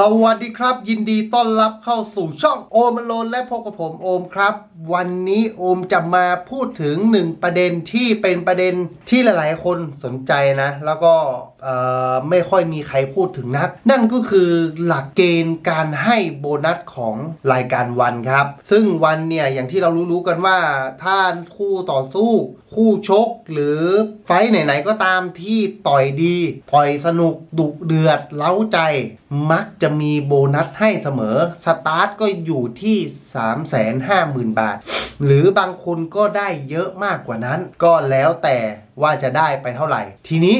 สวัสดีครับ ยินดีต้อนรับเข้าสู่ช่องโอมโลนและพบกับผมโอมครับ วันนี้โอมจะมาพูดถึงหนึ่งประเด็นที่เป็นประเด็นที่หลาย ๆ คนสนใจนะ แล้วก็ไม่ค่อยมีใครพูดถึงนัก นั่นก็คือหลักเกณฑ์การให้โบนัสของรายการวันครับ ซึ่งวันเนี่ยอย่างที่เรารู้ ๆ กันว่าถ้าคู่ต่อสู้ คู่ชก หรือไฟไหน ๆ ก็ตามที่ต่อยดี ต่อยสนุกดุเดือดเล้าใจมักจะะมีโบนัสให้เสมอ สตาร์ทก็อยู่ที่ 350,000 บาท หรือบางคนก็ได้เยอะมากกว่านั้น ก็แล้วแต่ว่าจะได้ไปเท่าไหร่ ทีนี้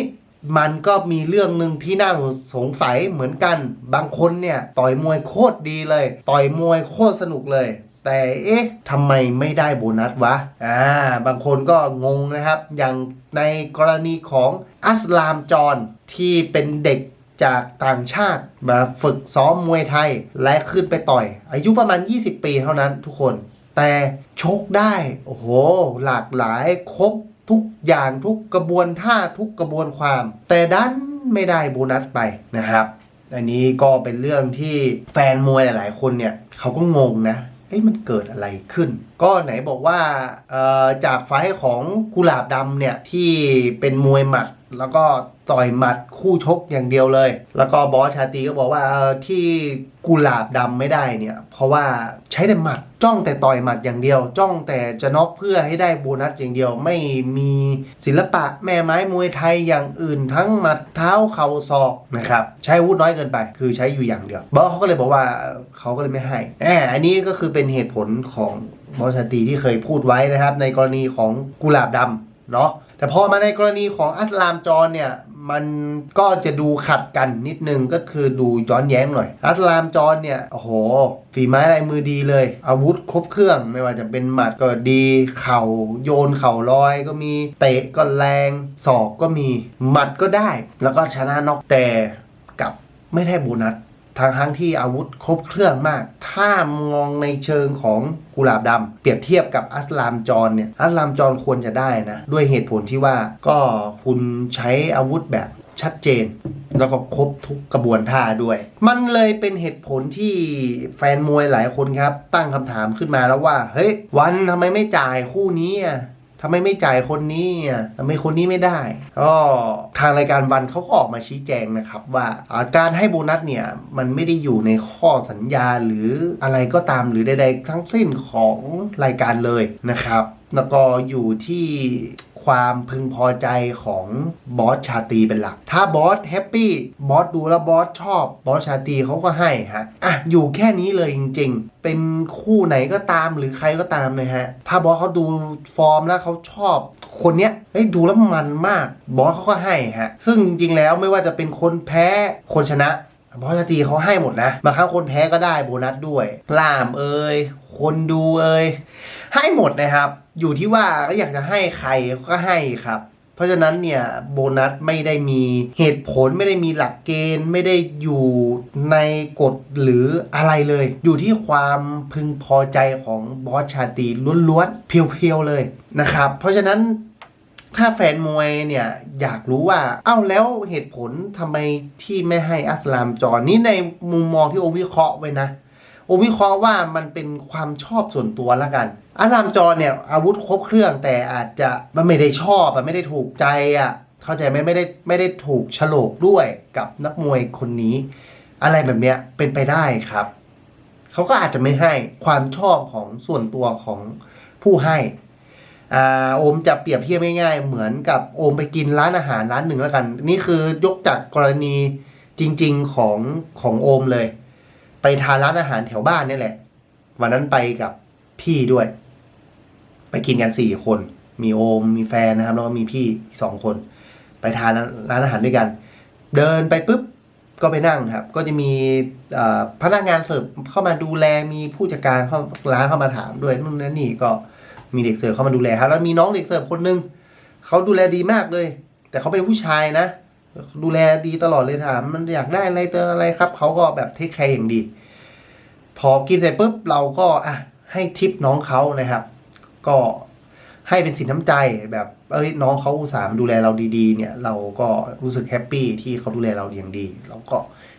มันก็มีเรื่องหนึ่งที่น่าสงสัยเหมือนกัน บางคนเนี่ยต่อยมวยโคตรดีเลย ต่อยมวยโคตรสนุกเลย แต่เอ๊ะทำไมไม่ได้โบนัสวะ อ่า บางคนก็งงนะครับ อย่างในกรณีของอัสลามจอนที่เป็นเด็ก จากต่างชาติมาฝึกซ้อมมวยไทยและขึ้นไปต่อย อายุประมาณ 20 ปีเท่านั้นทุกคน แต่ชกได้ โอ้โห หลากหลายครบทุกอย่างทุกกระบวนท่าทุกกระบวนความ แต่ดันไม่ได้โบนัสไปนะครับ อันนี้ก็เป็นเรื่องที่แฟนมวยหลาย ๆ คนเนี่ยเขาก็งงนะเอ้ยมันเกิดอะไรขึ้น ก็ไหนบอกว่าจากไฟของกุหลาบดำเนี่ยที่เป็นมวยหมัดแล้วก็ ต่อยหมัดคู่ชกอย่างเดียวเลย แล้วก็บอสชาตีก็บอกว่าที่กุหลาบดำไม่ได้เนี่ย เพราะว่าใช้แต่หมัดจ้องแต่ต่อยหมัดอย่างเดียว จ้องแต่จะน็อกเพื่อให้ได้โบนัสอย่างเดียว ไม่มีศิลปะแม่ไม้มวยไทยอย่างอื่น ทั้งหมัดเท้าเข่าศอกนะครับใช้วุธน้อยเกินไป คือใช้อยู่อย่างเดียวบอสเขาก็เลยบอกว่าเขาก็เลยไม่ให้แหมอันนี้ก็คือเป็นเหตุผลของบอสชาตีที่เคยพูดไว้นะครับ ในกรณีของกุหลาบดำเนาะแต่พอมาในกรณีของอัสลามจอนเนี่ย มันก็จะดูขัดกันนิดนึงก็คือดูย้อนแย้งหน่อย อัสลามจอนเนี่ยโอ้โห ฝีไม้ลายมือดีเลย อาวุธครบเครื่องไม่ว่าจะเป็นหมัดก็ดี เข่าโยนเข่าลอยก็มี เตะก็แรง ศอกก็มี หมัดก็ได้ แล้วก็ชนะน็อกแต่กลับไม่ได้โบนัส ทางทั้งที่อาวุธครบเครื่องมาก ถ้ามองในเชิงของกุหลาบดำเปรียบเทียบกับอัสลามจอนเนี่ยอัสลามจอนควรจะได้นะ ด้วยเหตุผลที่ว่าก็คุณใช้อาวุธแบบชัดเจน แล้วก็ครบทุกกระบวนท่าด้วย มันเลยเป็นเหตุผลที่แฟนมวยหลายคนครับ ตั้งคำถามขึ้นมาแล้วว่า เฮ้ย วันทำไมไม่จ่ายคู่นี้อะ ทำไมไม่จ่ายคนนี้อะทำไมคนนี้ไม่ได้ ก็ทางรายการวันเขาก็ออกมาชี้แจงนะครับว่าอ่าการให้โบนัสเนี่ยมันไม่ได้อยู่ในข้อสัญญาหรืออะไรก็ตามหรือใดๆทั้งสิ้นของรายการเลยนะครับ แล้วก็อยู่ที่ความพึงพอใจของบอสชาตีเป็นหลัก ถ้าบอสแฮปปี้บอสดูแล้วบอสชอบบอสชาตีเขาก็ให้ฮะ อะ อยู่แค่นี้เลยจริง ๆ เป็นคู่ไหนก็ตามหรือใครก็ตามเลยฮะ ถ้าบอสเขาดูฟอร์มแล้วเขาชอบ คนเนี้ยเฮ้ยดูแล้วมันมาก บอสเขาก็ให้ฮะ ซึ่งจริงๆแล้วไม่ว่าจะเป็นคนแพ้คนชนะ บอสชาตรีเขาให้หมดนะบางครั้งคนแพ้ก็ได้โบนัสด้วย ล่ามเอ่ยคนดูเอ่ยให้หมดนะครับ อยู่ที่ว่าก็อยากจะให้ใครก็ให้ครับเพราะฉะนั้นเนี่ยโบนัสไม่ได้มีเหตุผลไม่ได้มีหลักเกณฑ์ ไม่ได้อยู่ในกฎหรืออะไรเลย อยู่ที่ความพึงพอใจของบอสชาตีล้วนๆเพียวๆเลยนะครับ เพราะฉะนั้น ถ้าแฟนมวยเนี่ย อยากรู้ว่า เอ้าแล้วเหตุผลทำไมที่ไม่ให้อัสลามจอนนี่ในมุมมองที่โอวิเคราะห์ไว้นะโอวิเคราะห์ว่ามันเป็นความชอบส่วนตัวละกันอัสลามจอนเนี่ย อาวุธครบเครื่องแต่อาจจะมันไม่ได้ชอบอะไม่ได้ถูกใจอะเข้าใจไหมไม่ได้ไม่ได้ถูกฉลกด้วยกับนักมวยคนนี้ อะไรแบบเนี้ยเป็นไปได้ครับเขาก็อาจจะไม่ให้ความชอบของส่วนตัวของผู้ให้ โอมจะเปรียบเทียบง่ายๆ เหมือนกับโอมไปกินร้านอาหารร้านหนึ่งแล้วกัน นี่คือยกจากกรณีจริง ๆของของโอมเลย ไปทานร้านอาหารแถวบ้านนี่แหละ วันนั้นไปกับพี่ด้วย ไปกินกันสี่คน มีโอมมีแฟนนะครับแล้วก็มีพี่สองคน ไปทานร้านอาหารด้วยกัน เดินไปปุ๊บก็ไปนั่งครับ ก็จะมีพนักงานเสิร์ฟเข้ามาดูแลมีผู้จัดการเข้าร้านเข้ามาถามด้วยนู่นนั่นนี่ก็ มีเด็กเสิร์ฟเข้ามาดูแลครับแล้วมีน้องเด็กเสิร์ฟคนหนึงเขาดูแลดีมากเลย แต่เขาเป็นผู้ชายนะ ดูแลดีตลอดเลยถามมันอยากได้อะไรเติมอะไรครับเขาก็แบบเทคแคร์อย่างดี พอกินเสร็จปุ๊บเราก็อะให้ทิปน้องเขานะครับ ก็ให้เป็นสินน้ำใจแบบเอ้ยน้องเขาอุตส่าห์มาดูแลเราดีๆ เนี่ย เราก็รู้สึกแฮปปี้ที่เขาดูแลเราอย่างดี เราก็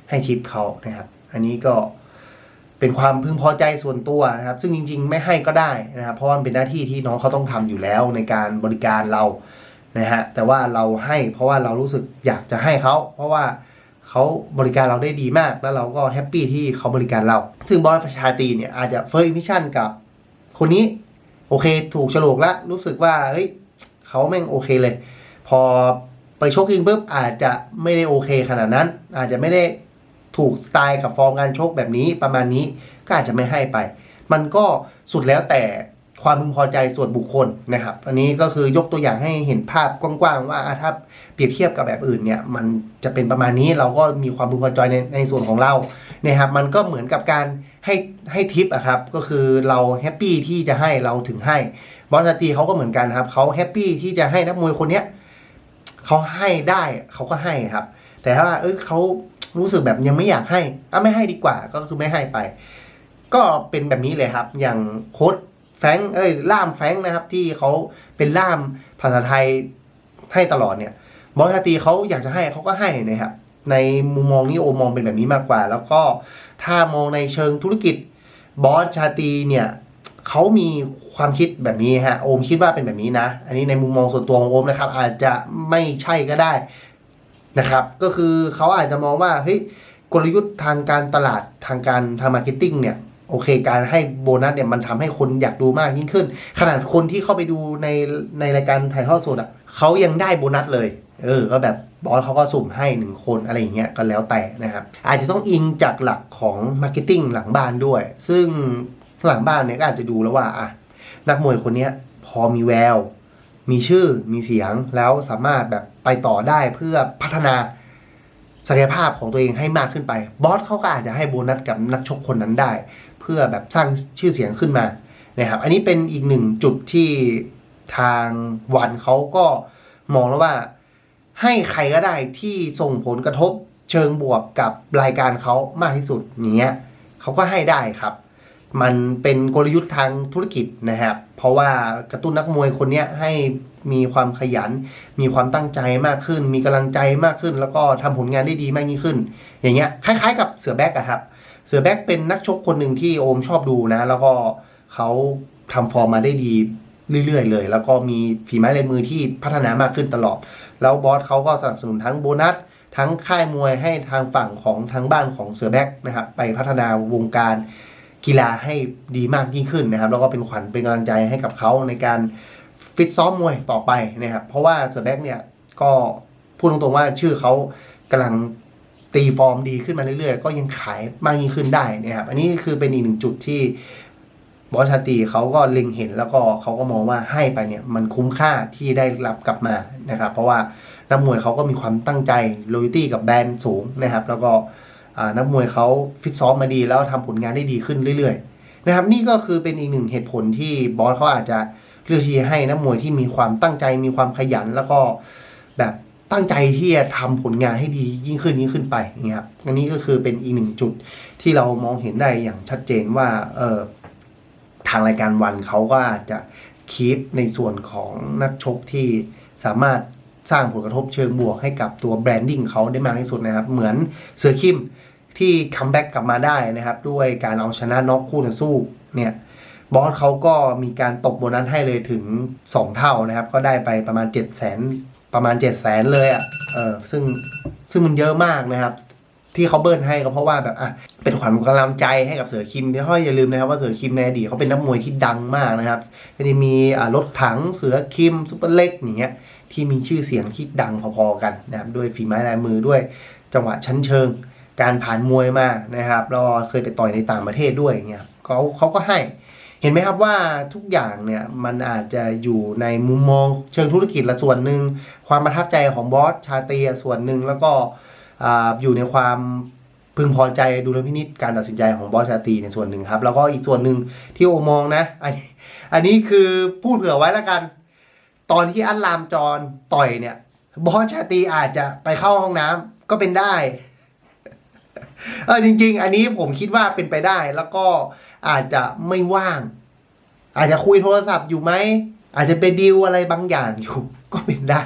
ให้ทิปเขานะครับ อันนี้ก็ เป็นความพึงพอใจส่วนตัวนะครับ ซึ่งจริง ๆ ไม่ให้ก็ได้นะครับ เพราะว่ามันเป็นหน้าที่ที่น้องเขาต้องทำอยู่แล้วในการบริการเรานะฮะแต่ว่าเราให้เพราะว่าเรารู้สึกอยากจะให้เขาเพราะว่าเขาบริการเราได้ดีมาก แล้วเราก็แฮปปี้ที่เขาบริการเรา ซึ่งบอสประชาตีเนี่ยอาจจะเฟิร์สอิมิชั่นกับคนนี้โอเคถูกฉลกแล้วรู้สึกว่าเฮ้ยเขาแม่งโอเคเลย พอไปชกจริงปุ๊บอาจจะไม่ได้โอเคขนาดนั้น อาจจะไม่ได้ ถูกสไตล์กับฟอร์มการชกแบบนี้ประมาณนี้ก็อาจจะไม่ให้ไป มันก็สุดแล้วแต่ความพึงพอใจส่วนบุคคลนะครับ อันนี้ก็คือยกตัวอย่างให้เห็นภาพกว้างๆว่าถ้าเปรียบเทียบกับแบบอื่นเนี่ยมันจะเป็นประมาณนี้เราก็มีความพึงพอใจในในส่วนของเรานะครับมันก็เหมือนกับการให้ให้ทิปอะครับก็คือเราแฮปปี้ที่จะให้เราถึงให้บอสตีเขาก็เหมือนกันครับเขาแฮปปี้ที่จะให้นักมวยคนเนี้ยเขาให้ได้เขาก็ให้ครับ แต่ถ้าว่าเออเขา รู้สึกแบบยังไม่อยากให้อะไม่ให้ดีกว่าก็คือไม่ให้ไป ก็เป็นแบบนี้เลยครับ อย่างโค้ดแฟงเอ้ยล่ามแฟงนะครับ ที่เขาเป็นล่ามภาษาไทยให้ตลอดเนี่ยบอสชาตีเขาอยากจะให้เขาก็ให้นะครับในมุมมองนี้โอมองเป็นแบบนี้มากกว่า แล้วก็ถ้ามองในเชิงธุรกิจบอสชาตีเนี่ยเขามีความคิดแบบนี้ฮะโอมคิดว่าเป็นแบบนี้นะ อันนี้ในมุมมองส่วนตัวของโอมนะครับ อาจจะไม่ใช่ก็ได้ นะครับ ก็คือเขาอาจจะมองว่าเฮ้ยกลยุทธ์ทางการตลาดทางการทางมาร์เก็ตติ้งเนี่ยโอเค การให้โบนัสเนี่ยมันทำให้คนอยากดูมากยิ่งขึ้น ขนาดคนที่เข้าไปดูในในรายการถ่ายทอดสดอะเขายังได้โบนัสเลย เออ ก็แบบบอสเขาก็สุ่มให้หนึ่งคนอะไรอย่างเงี้ยก็แล้วแต่นะครับ อาจจะต้องอิงจากหลักของมาร์เก็ตติ้งหลังบ้านด้วย ซึ่งหลังบ้านเนี่ยก็อาจจะดูแล้วว่าอะนักมวยคนเนี้ยพอมีแวว มีชื่อมีเสียงแล้วสามารถแบบ ไปต่อได้เพื่อพัฒนาศักยภาพของตัวเองให้มากขึ้นไป บอสเขาก็อาจจะให้โบนัสกับนักชกคนนั้นได้ เพื่อแบบสร้างชื่อเสียงขึ้นมานะครับอันนี้เป็นอีกหนึ่งจุดที่ทางวันเขาก็มองแล้วว่า ให้ใครก็ได้ที่ส่งผลกระทบเชิงบวกกับรายการเขามากที่สุดอย่างเงี้ยเขาก็ให้ได้ครับ มันเป็นกลยุทธ์ทางธุรกิจนะครับ เพราะว่ากระตุ้นนักมวยคนนี้ให้ มีความขยัน มีความตั้งใจมากขึ้น มีกำลังใจมากขึ้น แล้วก็ทำผลงานได้ดีมากยิ่งขึ้น อย่างเงี้ยคล้ายๆ กับเสือแบ็กอะครับเสือแบ็กเป็นนักชกคนหนึ่งที่โอมชอบดูนะ แล้วก็เขาทำฟอร์มมาได้ดีเรื่อยๆเลย แล้วก็มีฝีไม้ลายมือที่พัฒนามากขึ้นตลอด แล้วบอสเขาก็สนับสนุนทั้งโบนัสทั้งค่ายมวยให้ทางฝั่งของทางบ้านของเสือแบ็กนะครับไปพัฒนาวงการกีฬาให้ดีมากยิ่งขึ้นนะครับ แล้วก็เป็นขวัญเป็นกำลังใจให้กับเขาในการ ฟิตซ้อมมวยต่อไปนะครับเพราะว่าเสือแบ็กเนี่ยก็พูดตรงๆว่าชื่อเขากำลังตีฟอร์มดีขึ้นมาเรื่อยๆ ก็ยังขายมากยิ่งขึ้นได้นะครับ อันนี้คือเป็นอีกหนึ่งจุดที่บอสชาตีเขาก็เล็งเห็นแล้วก็เขาก็มองว่าให้ไปเนี่ยมันคุ้มค่าที่ได้รับกลับมานะครับ เพราะว่านักมวยเขาก็มีความตั้งใจ loyalty กับแบรนด์สูงนะครับ แล้วก็นักมวยเขาฟิตซ้อมมาดีแล้วทำผลงานได้ดีขึ้นเรื่อย ๆ นะครับ นี่ก็คือเป็นอีกหนึ่งเหตุผลที่บอสเขาอาจจะ เลือกที่จะให้นักมวยที่มีความตั้งใจมีความขยันแล้วก็แบบตั้งใจที่จะทำผลงานให้ดียิ่งขึ้นยิ่งขึ้นไปอย่างเงี้ยครับอันนี้ก็คือเป็นอีกหนึ่งจุดที่เรามองเห็นได้อย่างชัดเจนว่าเออทางรายการวันเขาก็อาจจะคีปในส่วนของนักชกที่สามารถสร้างผลกระทบเชิงบวกให้กับตัวแบรนดิ้งเขาได้มากที่สุดนะครับ เหมือนเสือคิมที่คัมแบ็กกลับมาได้นะครับ ด้วยการเอาชนะน็อกคู่ต่อสู้เนี่ย บอสเขาก็มีการตบโบนัสให้เลยถึง 2 เท่านะครับ ก็ได้ไปประมาณ 7 0 0 0 0 0ประมาณ 7 0 0 0 0 0เลยอะเออซึ่งซึ่งมันเยอะมากนะครับ ที่เขาเบิร์นให้ก็เพราะว่าแบบอะเป็นขวัญกำลังใจให้กับเสือคิมที่ห้อยอย่าลืมนะครับว่าเสือคิมในอดีตเขาเป็นนักมวยที่ดังมากนะครับก็จะมีอ่ารถถังเสือคิมซุปเปอร์เล็กอย่างเงี้ยที่มีชื่อเสียงที่ดังพอๆกันนะครับด้วยฝีไม้ลายมือด้วยจังหวะชั้นเชิง การผ่านมวยมานะครับแล้วเคยไปต่อยในต่างประเทศด้วยอย่างเงี้ยเขาเขาก็ให้ เห็นไหมครับว่าทุกอย่างเนี่ยมันอาจจะอยู่ในมุมมองเชิงธุรกิจละส่วนหนึ่งความประทับใจของบอสชาตีส่วนหนึ่งแล้วก็ออยู่ในความพึงพอใจดูลพินิจการตัดสินใจของบอสชาตีในส่วนหนึ่งครับแล้วก็อีกส่วนหนึ่งที่โอมองนะอันนี้อันนี้คือพูดเผื่อไว้แล้วกัน ตอนที่อันลามจรต่อยเนี่ยบอสชาตีอาจจะไปเข้าห้องน้ำก็เป็นได้ เออจริง ๆ อันนี้ผมคิดว่าเป็นไปได้ แล้วก็อาจจะไม่ว่าง อาจจะคุยโทรศัพท์อยู่ไหม อาจจะไปดีลอะไรบางอย่างอยู่ ก็เป็นได้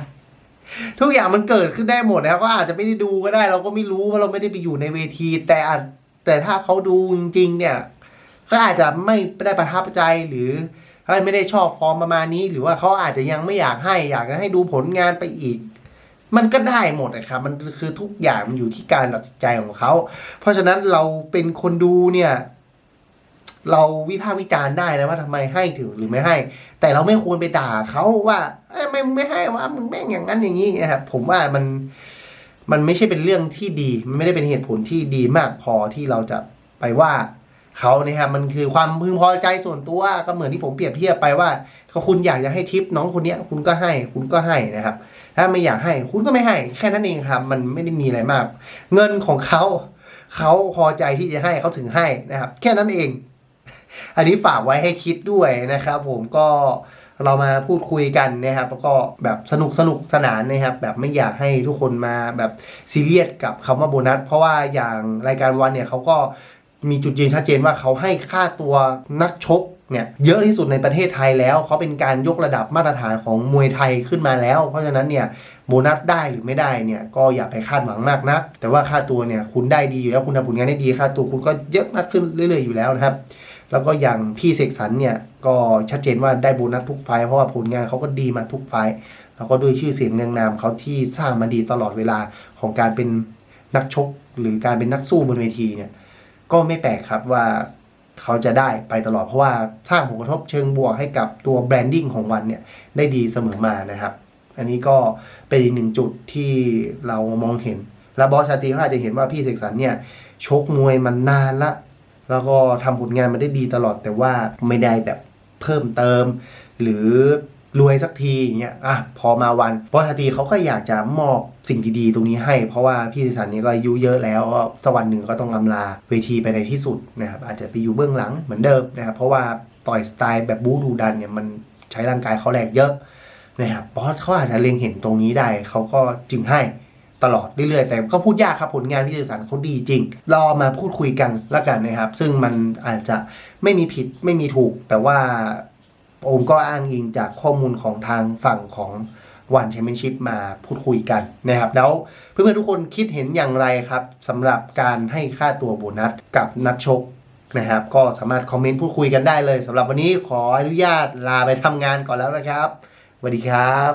ทุกอย่างมันเกิดขึ้นได้หมดนะครับก็อาจจะไม่ได้ดูก็ได้ เราก็ไม่รู้ว่าเราไม่ได้ไปอยู่ในเวที แต่อาจแต่ถ้าเขาดูจริง ๆ เนี่ยก็อาจจะไม่ได้ประทับใจหรือเขาไม่ได้ชอบฟอร์มประมาณนี้ หรือว่าเขาอาจจะยังไม่อยากให้อยากจะให้ดูผลงานไปอีก มันก็ได้หมดนะครับ มันคือทุกอย่างมันอยู่ที่การตัดสินใจของเขา เพราะฉะนั้นเราเป็นคนดูเนี่ย เราวิพากษ์วิจารณ์ได้นะว่าทำไมให้ถึงหรือไม่ให้ แต่เราไม่ควรไปด่าเขาว่าเอ้ยไม่ไม่ให้ว่ามึงแม่งอย่างนั้นอย่างนี้นะครับผมว่ามันมันไม่ใช่เป็นเรื่องที่ดี มันไม่ได้เป็นเหตุผลที่ดีมากพอที่เราจะไปว่าเขานะครับมันคือความพึงพอใจส่วนตัวก็เหมือนที่ผมเปรียบเทียบไปว่าเขาคุณอยากจะให้ทิปน้องคนเนี้ย คุณก็ให้ คุณก็ให้นะครับ ถ้าไม่อยากให้คุณก็ไม่ให้ แค่นั้นเองครับ มันไม่ได้มีอะไรมาก เงินของเขาเขาพอใจที่จะให้เขาถึงให้นะครับ แค่นั้นเอง อันนี้ฝากไว้ให้คิดด้วยนะครับ ผมก็เรามาพูดคุยกันนะครับ แล้วก็แบบสนุกสนุกสนานนะครับ แบบไม่อยากให้ทุกคนมาแบบซีเรียสกับคำว่าโบนัส เพราะว่าอย่างรายการวันเนี่ยเขาก็มีจุดยืนชัดเจนว่าเขาให้ค่าตัวนักชก เนี่ยเยอะที่สุดในประเทศไทยแล้วเขาเป็นการยกระดับมาตรฐานของมวยไทยขึ้นมาแล้ว เพราะฉะนั้นเนี่ยโบนัสได้หรือไม่ได้เนี่ยก็อย่าไปคาดหวังมากนัก แต่ว่าค่าตัวเนี่ยคุณได้ดีอยู่แล้วคุณทำผลงานได้ดีค่าตัวคุณก็เยอะมากขึ้นเรื่อยๆอยู่แล้วนะครับ แล้วก็อย่างพี่เสกสรรเนี่ยก็ชัดเจนว่าได้โบนัสทุกไฟเพราะว่าผลงานเขาก็ดีมาทุกไฟแล้วก็ด้วยชื่อเสียงเรียงนามเขาที่สร้างมาดีตลอดเวลาของการเป็นนักชก หรือการเป็นนักสู้บนเวทีเนี่ยก็ไม่แปลกครับว่า เขาจะได้ไปตลอดเพราะว่าสร้างผลกระทบเชิงบวกให้กับตัวแบรนดิ้งของวันเนี่ยได้ดีเสมอมานะครับ อันนี้ก็เป็นอีกหนึ่งจุดที่เรามองเห็น แล้วบอสชาตีเขาอาจจะเห็นว่าพี่เสกสรรเนี่ยชกมวยมันนานละ แล้วก็ทำผลงานมาได้ดีตลอดแต่ว่าไม่ได้แบบเพิ่มเติม หรือ รวยสักทีอย่างเงี้ยอะพอมาวันบอสชาตรีเขาก็อยากจะมอบสิ่งดีๆตรงนี้ให้ เพราะว่าพี่สกสรรนี่ก็อายุเยอะแล้วก็สักวันหนึ่งก็ต้องอำลาเวทีไปในที่สุดนะครับอาจจะไปอยู่เบื้องหลังเหมือนเดิมนะครับเพราะว่าต่อยสไตล์แบบบู๊ดูดันเนี่ยมันใช้ร่างกายเขาแหลกเยอะนะครับบอสเขาอาจจะเล็งเห็นตรงนี้ได้เขาก็จึงให้ตลอดเรื่อยๆ แต่ก็พูดยากครับผลงานพี่เสกสรรเขาดีจริง รอมาพูดคุยกันแล้วกันนะครับ ซึ่งมันอาจจะไม่มีผิดไม่มีถูก แต่ว่า โอมก็อ้างอิงจากข้อมูลของทางฝั่งของวันแชมเปี้ยนชิพมาพูดคุยกันนะครับ แล้วเพื่อนๆทุกคนคิดเห็นอย่างไรครับสำหรับการให้ค่าตัวโบนัสกับนักชกนะครับ ก็สามารถคอมเมนต์พูดคุยกันได้เลยสำหรับวันนี้ขออนุญาตลาไปทำงานก่อนแล้วนะครับสวัสดีครับ